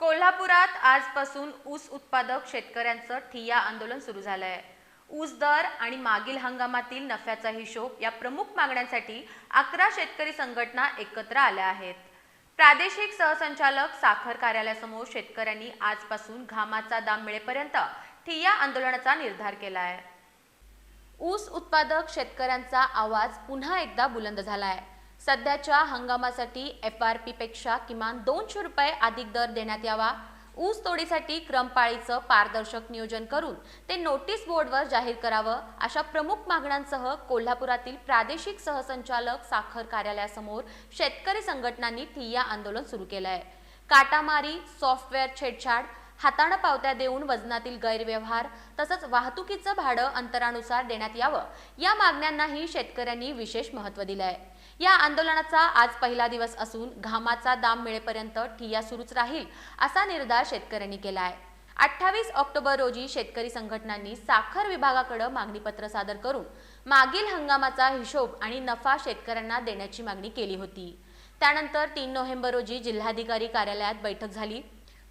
कोल्हापुरात आजपासून ऊस उत्पादक शेतकऱ्यांचं ठिय्या आंदोलन सुरू झालं आहे ऊस दर आणि मागील हंगामातील नफ्याचा हिशोब या प्रमुख मागण्यांसाठी अकरा शेतकरी संघटना एकत्र आल्या आहेत. प्रादेशिक सहसंचालक साखर कार्यालयासमोर शेतकऱ्यांनी आजपासून घामाचा दाम मिळेपर्यंत ठिय्या आंदोलनाचा निर्धार केला आहे ऊस उत्पादक शेतकऱ्यांचा आवाज पुन्हा एकदा बुलंद झाला आहे सध्याच्या हंगामासाठी एफ आर पी पेक्षा किमान दोनशे रुपये अधिक दर देण्यात यावा. ऊस तोडीसाठी क्रमपाळीचं पारदर्शक नियोजन करून ते नोटीस बोर्डवर जाहीर करावं अशा प्रमुख मागण्यांसह कोल्हापुरातील प्रादेशिक सहसंचालक साखर कार्यालयासमोर शेतकरी संघटनांनी ठिय्या आंदोलन सुरू केलं आहे काटामारी सॉफ्टवेअर छेडछाड हाताळं पावत्या देऊन वजनातील गैरव्यवहार तसंच वाहतुकीचं भाडं अंतरानुसार देण्यात यावं. या मागण्यांनाही शेतकऱ्यांनी विशेष महत्त्व दिलं आहे या आंदोलनाचा आज पहिला दिवस असून घामाचा दाम मिळेपर्यंत ठिया सुरूच राहील असा निर्धार शेतकऱ्यांनी केला आहे अठ्ठावीस ऑक्टोबर रोजी शेतकरी संघटनांनी साखर विभागाकडे मागणीपत्र सादर करून मागील हंगामाचा हिशोब आणि नफा शेतकऱ्यांना देण्याची मागणी केली होती. त्यानंतर तीन नोव्हेंबर रोजी जिल्हाधिकारी कार्यालयात बैठक झाली.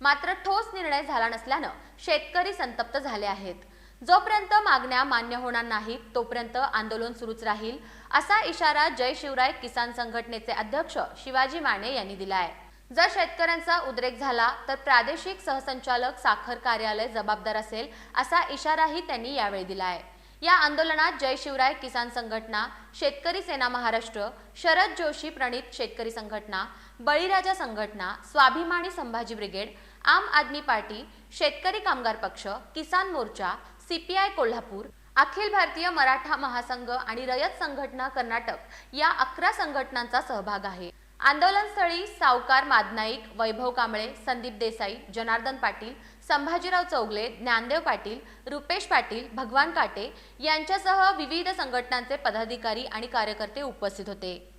मात्र ठोस निर्णय झाला नसल्यानं शेतकरी संतप्त झाले आहेत. जोपर्यंत मागण्या मान्य होणार नाहीत तोपर्यंत आंदोलन सुरूच राहील असा इशारा जय शिवराय किसान संघटनेचे अध्यक्ष शिवाजी माने यांनी दिला आहे जर शेतकऱ्यांचा उद्रेक झाला तर प्रादेशिक सहसंचालक साखर कार्यालय जबाबदार असेल असा इशाराही त्यांनी यावेळी दिला आहे या आंदोलनात जय शिवराय किसान संघटना शेतकरी सेना महाराष्ट्र शरद जोशी प्रणित शेतकरी संघटना बळीराजा संघटना स्वाभिमानी संभाजी ब्रिगेड आम आदमी पार्टी शेतकरी कामगार पक्ष किसान मोर्चा सीपीआय कोल्हापूर अखिल भारतीय मराठा महासंघ आणि रयत संघटना कर्नाटक या अकरा संघटनांचा सहभाग आहे. आंदोलनस्थळी सावकार मादनाईक वैभव कांबळे संदीप देसाई जनार्दन पाटील संभाजीराव चौगले ज्ञानदेव पाटील रुपेश पाटील भगवान काटे यांच्यासह विविध संघटनांचे पदाधिकारी आणि कार्यकर्ते उपस्थित होते.